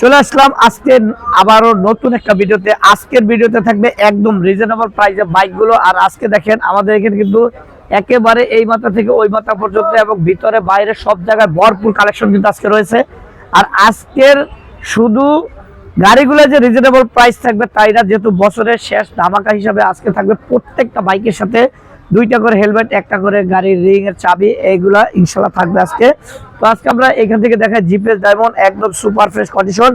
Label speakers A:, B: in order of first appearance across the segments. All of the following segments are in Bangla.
A: চলে আসলাম আজকে আবারও নতুন একটা ভিডিওতে। আজকের ভিডিওতে থাকবে একদম রিজনেবল প্রাইসে বাইকগুলো আর আজকে দেখেন, আমাদের এখানে কিন্তু একেবারে এই মাথা থেকে ওই মাথা পর্যন্ত এবং ভিতরে, বাইরে সব জায়গায় ভরপুর কালেকশন কিন্তু আজকে রয়েছে। আর আজকের শুধু গাড়িগুলো যে রিজনেবল প্রাইস থাকবে, তাই না? যেহেতু বছরের শেষ ধামাকা হিসাবে আজকে থাকবে প্রত্যেকটা বাইকের সাথে দুইটা করে হেলমেট একটা করে গাড়ির রিং এর চাবি, এইগুলা ইনশাল্লাহ থাকবে আজকে। তো আজকে আমরা এখান থেকে দেখাই জিপিএস ডায়মন্ড একদম super fresh condition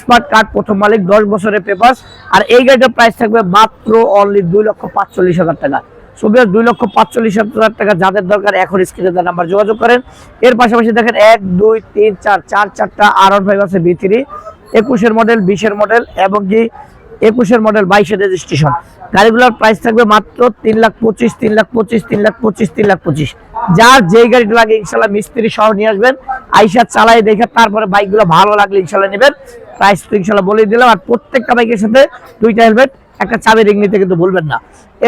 A: smart card প্রথম মালিক, দশ বছরের পেপার আর এই গাড়িটার প্রাইস থাকবে মাত্র অনলি দুই লক্ষ পাঁচচল্লিশ হাজার টাকা। সুবিধা দুই লক্ষ পাঁচচল্লিশ হাজার টাকা যাদের দরকার, এখন স্ক্রিনে দেওয়ার নাম্বার যোগাযোগ করেন। এর পাশাপাশি দেখেন এক, দুই, তিন, চার চার, চারটা আর ফাইভ আছে বি থ্রি একুশের মডেল বিশের মডেল এবং কি? একুশের মডেল বাইশের রেজিস্ট্রেশন গাড়িগুলোর প্রাইস থাকবে মাত্র তিন লাখ পঁচিশ, তিন লাখ পঁচিশ, তিন লাখ পঁচিশ, তিন লাখ পঁচিশ। যার যেই গাড়িটা লাগে ইনশাল্লাহ মিস্ত্রি সহ নিয়ে আসবেন। আইসা চালাই দেখে তারপরে বাইকগুলো ভালো লাগলে ইনশাল্লাহ নেবেন। প্রাইস তো ইনশাল্লাহ বলে দিলাম। আর প্রত্যেকটা বাইকের সাথে দুইটা হেলমেট একটা চাবি রিং নিতে কিন্তু ভুলবেন না।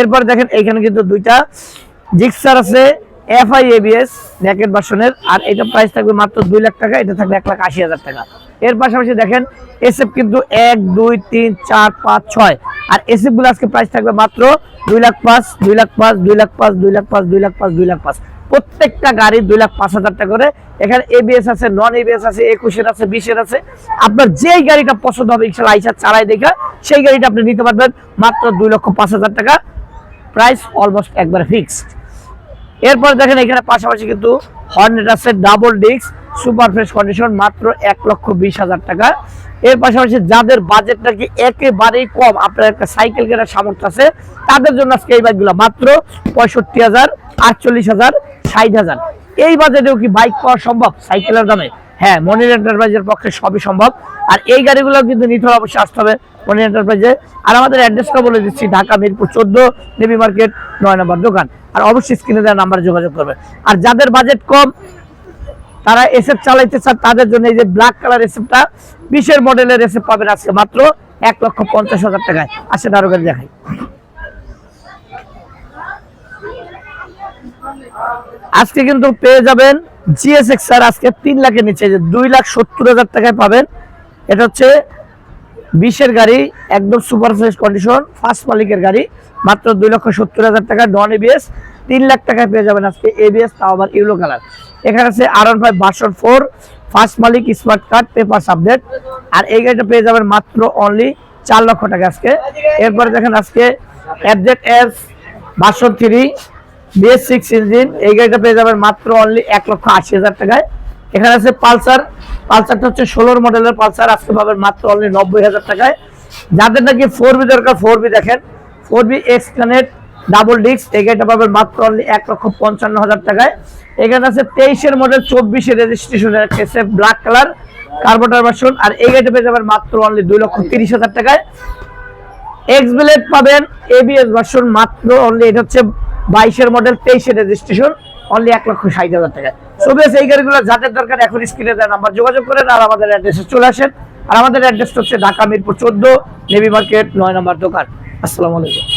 A: এরপর দেখেন এখানে কিন্তু দুইটা জিক্সার আছে এফআই এবিএস ন্যাকেট ভার্সনের আর এটা প্রাইস থাকবে মাত্র দুই লাখ টাকা, এটা থাকবে এক লাখ আশি হাজার টাকা। এর পাশাপাশি দেখেন এসএফ কিন্তু এক, দুই, তিন, চার, পাঁচ, ছয়। আর এসএফগুলো আজকে প্রাইস থাকবে মাত্র দুই লাখ পাঁচ, দুই লাখ পাঁচ, দুই লাখ পাঁচ, দুই লাখ পাঁচ, দুই লাখ পাঁচ, দুই লাখ পাঁচ। প্রত্যেকটা গাড়ি দুই লাখ পাঁচ হাজার টাকা করে। এখানে এবিএস আছে নন এবিএস আছে, একুশের আছে, বিশের আছে। আপনার যেই গাড়িটা পছন্দ হবে, ইনশাল্লাহ আইসা চালাই দেখা সেই গাড়িটা আপনি নিতে পারবেন মাত্র দুই লক্ষ পাঁচ হাজার টাকা। প্রাইস অলমোস্ট একবার ফিক্সড এরপর দেখেন এখানে পাশাপাশি কিন্তু হর্নেট আছে double disc super fresh condition মাত্র এক লক্ষ বিশ হাজার টাকা। এর পাশাপাশি যাদের বাজেট নাকি একেবারেই কম, আপনার একটা সাইকেল কেনার সামর্থ্য আছে, তাদের জন্য আজকে এই বাইকগুলো মাত্র পঁয়ষট্টি হাজার, আটচল্লিশ হাজার, ষাট হাজার। এই বাজেটেও কি বাইক পাওয়া সম্ভব? সাইকেলের দামে। হ্যাঁ মনির এন্টারপ্রাইজের পক্ষে সবই সম্ভব। আর এই গাড়িগুলো কিন্তু নিতে হলে অবশ্যই আসতে হবে মনির এন্টারপ্রাইজে আর আমাদের অ্যাড্রেসটা বলে দিচ্ছি, ঢাকা মিরপুর চোদ্দ নেবি মার্কেট নয় নম্বর দোকান। আর অবশ্যই স্ক্রিনে দেওয়া নাম্বারে যোগাযোগ করবে। আর যাদের বাজেট কম তারা এসএফ চালাইতে চান, তাদের জন্য এই যে ব্ল্যাক কালার এসএফটা বিশের মডেলের এসএফ পাবেন আজকে মাত্র এক লক্ষ পঞ্চাশ হাজার টাকায়। আসেন আরও গাড়ি দেখাই। আজকে কিন্তু পেয়ে যাবেন জিএসএক্স স্যার আজকে তিন লাখের নিচে যে দুই লাখ সত্তর হাজার টাকায় পাবেন। এটা হচ্ছে বিশের গাড়ি, একদম সুপার কন্ডিশন ফার্স্ট মালিকের গাড়ি, মাত্র দুই লক্ষ সত্তর হাজার টাকা নন এবিএস তিন লাখ টাকায় পেয়ে যাবেন আজকে এবিএস তাও আবার ইউলো কালার। এখানে আছে R one five version four first মালিক স্মার্ট কার্ড পেপার আপডেট আর এই গাড়িটা পেয়ে যাবেন মাত্র অনলি চার লক্ষ টাকা আজকে। এরপরে দেখেন আজকে update S version three BS six engine এই গাড়িটা পেয়ে যাবেন মাত্র অনলি এক লক্ষ আশি হাজার টাকায়। এখানে আছে পালসার, পালসারটা হচ্ছে ষোলোর মডেলের পালসার, আজকে পাবেন মাত্র অনলি নব্বই হাজার টাকায়। যাদের নাকি ফোর বি দরকার ফোর বি দেখেন। Four V X connect double disc এই গাড়িটা পাবেন মাত্র অনলি এক লক্ষ পঞ্চান্ন হাজার টাকায়। এখানে আছে তেইশের মডেল চব্বিশের রেজিস্ট্রেশনের এসে ব্ল্যাক কালার কার্বোটার ভার্সন আর এই পেয়ে যাবেন মাত্র অনলি দুই লক্ষ তিরিশ হাজার টাকায়। এক্স ব্লেড পাবেন এবিএস ভার্সন মাত্র অনলি এটা হচ্ছে বাইশের মডেল তেইশের রেজিস্ট্রেশন অনলি এক লক্ষ ষাট হাজার টাকা সো বেশ এই গাড়িগুলো যাদের দরকার এখন স্ক্রিনে দেওয়া নাম্বার যোগাযোগ করেন আর আমাদের অ্যাড্রেসে চলে আসেন। আর আমাদের অ্যাড্রেসটা হচ্ছে ঢাকা মিরপুর চোদ্দ নেভি মার্কেট নয় নম্বর দোকান। আসসালামু আলাইকুম।